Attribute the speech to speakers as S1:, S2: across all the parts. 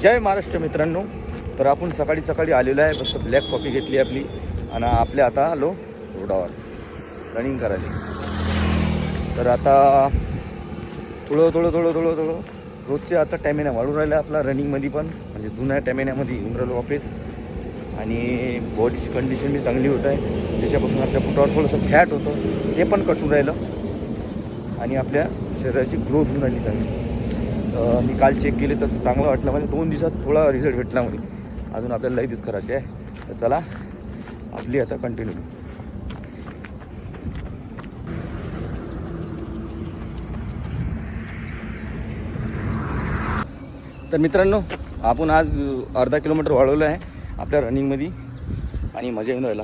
S1: जय महाराष्ट्र मित्रांनो. तर आपण सकाळी सकाळी आलेलो आहे. फक्त ब्लॅक कॉफी घेतली आपली. आणि आपल्या आता आलो रोडावर. रनिंग करायला. तर आता थोडं थोडं थोडं थोडं थोडं. रोजचे आता टॅमिना वाढून राहिला आपला रनिंगमध्ये पण. म्हणजे जुन्या टॅमिन्यामध्ये येऊन राहिलो वापस आणि बॉडीची कंडिशन बी चांगली होत आहे. त्याच्यापासून आपल्या पोटावर थोडंसं फॅट होतं ते पण कटून राहिलं. आणि आपल्या शरीराची ग्रोथ होऊन राहिली चांगली. मी काल चेक केले तर चांगलं वाटलं म्हणजे दोन दिवसात थोडा रिझल्ट भेटला म्हणे अजून आपल्याला लई दिवस करायचे आहे. तर चला आपली आता कंटिन्यू तर मित्रांनो आपण आज अर्धा किलोमीटर वाढवलं आहे आपल्या रनिंगमध्ये आणि मजा येऊन राहिला.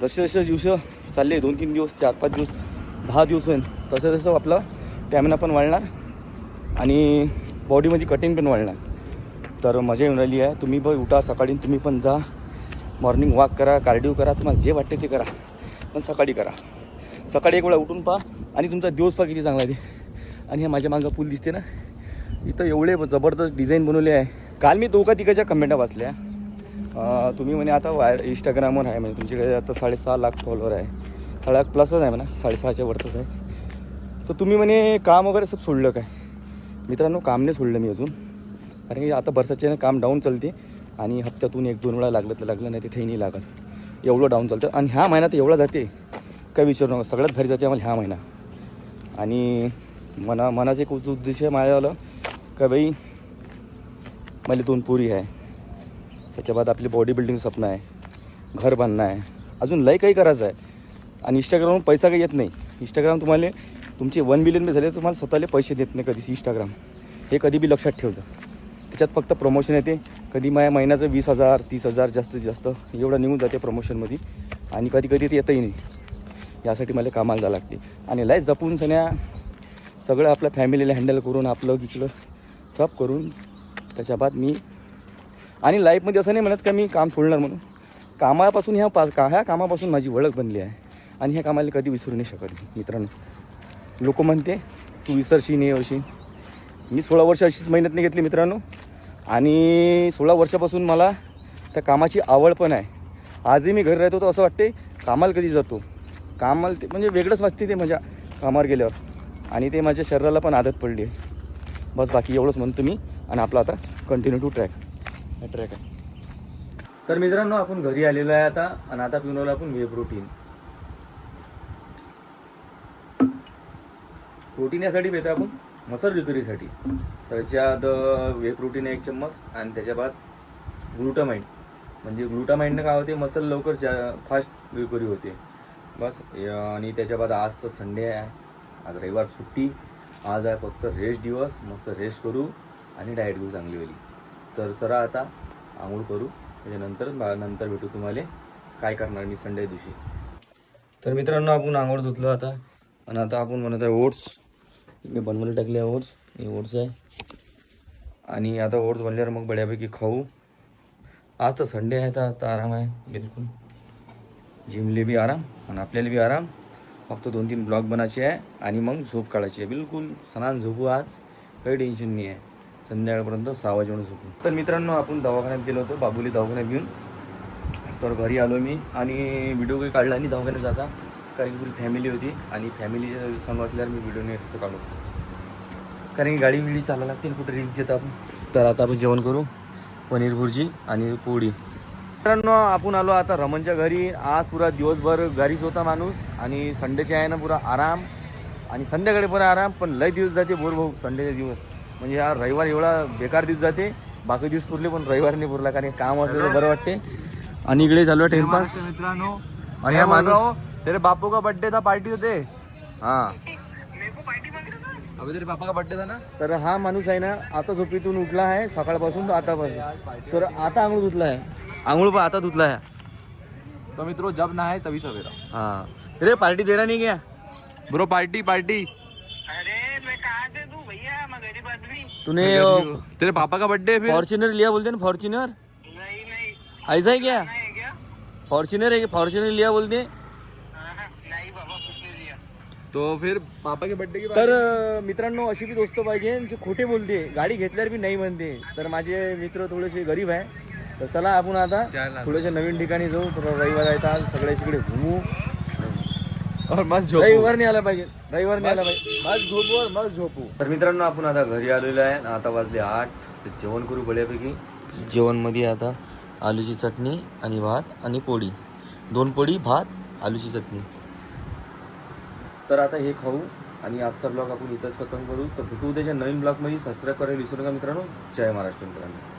S1: जसे जसे दिवस चालले दोन तीन दिवस चार पाच दिवस दहा दिवस होईल तसं तसं आपलं स्टॅमिना पण वाढणार. आणि बॉडीमध्ये कटिंग पण वाढणार. तर मजा येऊन राहिली आहे. तुम्ही पण उठा सकाळी तुम्ही पण जा. मॉर्निंग वॉक करा कार्डिओ करा तुम्हाला जे वाटते ते करा. पण सकाळी करा. सकाळी एक वेळा उठून पहा आणि तुमचा दिवस पहा किती चांगला आहे ते. आणि हे माझ्या मागं पूल दिसते ना. इथं एवढे जबरदस्त डिझाईन बनवले आहे. काल मी दोघा तिघाच्या कमेंटा वाचल्या तुम्ही म्हणे आता वायर इंस्टाग्रामवर आहे म्हणजे तुमच्याकडे आता साडेसहा लाख फॉलोअर आहे. साडे लाख प्लसच आहे म्हणा. साडेसहाच्या वरतच आहे. तर तुम्ही म्हणे काम वगैरे सब सोडलं काय? मित्रांनो काम नाही सोडलं मी अजून. कारण की आता बरसाचे काम डाऊन चालते आणि हप्त्यातून एक दोन वेळा लागलं तर लागलं नाही तिथेही नाही लागत. एवढं डाऊन चालतं. आणि ह्या महिन्यात एवढा जाते. काय विचारू नका. सगळ्यात भारी जाते आम्हाला ह्या महिना. आणि मना मनाचे एक उद्देश आहे माझ्या आलं का बाई मला दोन पुरी आहे. त्याच्या बाद आपली बॉडी बिल्डिंग स्वप्न आहे. घर बांधणं आहे. अजून लय काही करायचं आहे. आणि इंस्टाग्रामवर पैसा काही येत नाही. इंस्टाग्राम तुम्हाला तुमचे वन मिलियन बी झाले तुम्हाला स्वतःला पैसे देत नाही कधीच इंस्टाग्राम हे कधी बी लक्षात ठेवचं त्याच्यात फक्त प्रमोशन येते. कधी माझ्या महिन्याचं वीस हजार तीस हजार जास्तीत जास्त एवढं निघून जाते प्रमोशनमध्ये आणि कधी कधी ते येतही नाही. यासाठी मला कामाला जावं लागते. आणि लाईफ जपून सण्या सगळं आपल्या फॅमिलीला हँडल करून आपलं गिकलं सब करून त्याच्या बाद मी आणि लाईफमध्ये असं नाही म्हणत का मी काम सोडणार म्हणून. कामापासून ह्या पा का ह्या कामापासून माझी ओळख बनली आहे. आणि ह्या कामाला कधी विसरू नाही शकत मित्रांनो. लोक म्हणते तू विसरशी नाही अशी. मी सोळा वर्ष अशीच मेहनत नाही घेतली मित्रांनो. आणि सोळा वर्षापासून मला त्या कामाची आवड पण आहे. आजही मी घरी राहतो तर असं वाटते कामाला कधी जातो? कामाला ते म्हणजे वेगळंच वाटते ते माझ्या कामावर गेल्यावर. आणि ते माझ्या शरीराला पण आदत पडली आहे. बस बाकी एवढंच म्हणतो मी आणि आपला आता कंटिन्यू टू ट्रॅक ट्रॅक आहे. तर मित्रांनो आपण घरी आलेलो आहे आता आणि आता पिऊन आपण वेब प्रोटीन प्रोटीन यासाठी पितो आपण मसल रिकवरीसाठी त्याच्यात वे प्रोटीन एक चम्मच आणि त्याच्या बाद ग्लुटामाइंड म्हणजे ग्लुटामाइंडनं काय होते मसल लवकर जा फास्ट रिकवरी होते. बस आणि त्याच्या बाद आज तर संडे आहे. आज रविवार सुट्टी. आज आहे फक्त रेस्ट दिवस. मस्त रेस्ट करू आणि डाएट घेऊ चांगली वेली तर चला आता आंघोळ करू. त्याच्यानंतर बा- नंतर भेटू तुम्हाला काय करणार मी संडे दिवशी. तर मित्रांनो आपण आंघोळ धुतलो आता. आणि आता आपण म्हणत आहे ओट्स मी बनवायला टाकले आहे ओट्स. हे ओट्स आहे. आणि आता ओट्स बनल्यावर मग बड्यापैकी खाऊ. आज तर संडे आहे तर आज तर आराम आहे. बिलकुल. जिमले बी आराम आणि आपल्याला बी आराम. फक्त दोन तीन ब्लॉग बनायचे आहे आणि मग झोप काढायची आहे. बिलकुल. सणान झोपू आज. काही टेन्शन नाही आहे संध्याकाळपर्यंत सहा वाजेपर्यंत झोपू. तर मित्रांनो आपण दवाखान्यात गेलो होतो. बाबुली दवाखान्यात घेऊन. तर घरी आलो मी आणि व्हिडिओ काही काढला आणि दवाखान्यात जाता. कारण की पुरी फॅमिली होती आणि फॅमिलीच्या संग असल्यावर मी व्हिडिओ नाही असतो काढू. कारण की गाडी बिडी चालायला लागते कुठे रील्स घेतो आपण. तर आता आपण जेवण करू. पनीर भुर्जी आणि पोळी. मित्रांनो आपण आलो आता रमनच्या घरी. आज पुरा दिवसभर घरीच होता माणूस आणि संडेचे आहे ना पुरा आराम. आणि संध्याकाळी पण आराम पण लय दिवस जाते बोर भाऊ संडेचे दिवस. म्हणजे हा रविवार एवढा बेकार दिवस जाते. बाकी दिवस पुरले पण रविवार नाही पुरला कारण काम असलं तर बरं वाटते. आणि इकडे चालू आहे टाइमपास.
S2: मित्रांनो.
S1: आणि हा माणूस
S2: तेरे बापू का बर्थडे था पार्टी होते
S1: हा।
S2: अभी तेरे पापा का बर्थडे था ना?
S1: तर हा माणूस आहे ना आता झोपेतून उठला आहे सकाळपासून तर आतापासून तर आता आंघोळ धुतला आहे. आंघोळ पण आता धुतला आहे.
S2: तो मित्रों जब ना है तभी सवेरा
S1: हाँ. तेरे पार्टी दे रहा नहीं क्या
S2: ब्रो पार्टी पार्टी
S3: अरे मैं कहाँ से दूं भैया? मैं गरीब आदमी।
S1: तूने
S2: तेरे पापा का बर्थडे है फिर?
S1: फॉर्च्यूनर लिया बोलते ना फॉर्च्यूनर
S3: नहीं नहीं।
S1: ऐसा है क्या?
S3: नहीं है क्या?
S1: फॉर्च्यूनर है फॉर्च्यूनर लिया बोलते
S3: हाँ, नहीं बाबा कुछ नहीं दिया
S2: तो फिर पापा के बर्थडे की
S1: तर मित्रांनो अशी बी दोस्त पाहिजे जे खोटे बोलते. गाडी घेतल्यावर बी नाही म्हणते. तर माझे मित्र थोडेसे गरीब आहे. तर चला आपण आता. थोडेसे नवीन ठिकाणी जाऊ. तर रविवार आहे तर आज सगळ्या तिकडे घुमू.
S2: और मस्त झोपू.
S1: रविवार नाही आला पाहिजे. रविवार नाही आला पाहिजे.
S2: मस्त झोपू और मस्त झोपू.
S1: तर मित्रांनो आपण आता घरी आलेलो आहे. आता वाजले आठ. तर जेवण करू बऱ्यापैकी. जेवणमध्ये आता आलूची चटणी आणि भात आणि पोळी. दोन पोळी भात आलूची चटणी. तर आता हे खाऊ आणि आजचा ब्लॉग आपण इथंच खतम करू. तर भेटू उद्याच्या नवीन ब्लॉगमध्ये सबस्क्राईब करायला विसरू नका मित्रांनो. जय महाराष्ट्र मित्रांनो.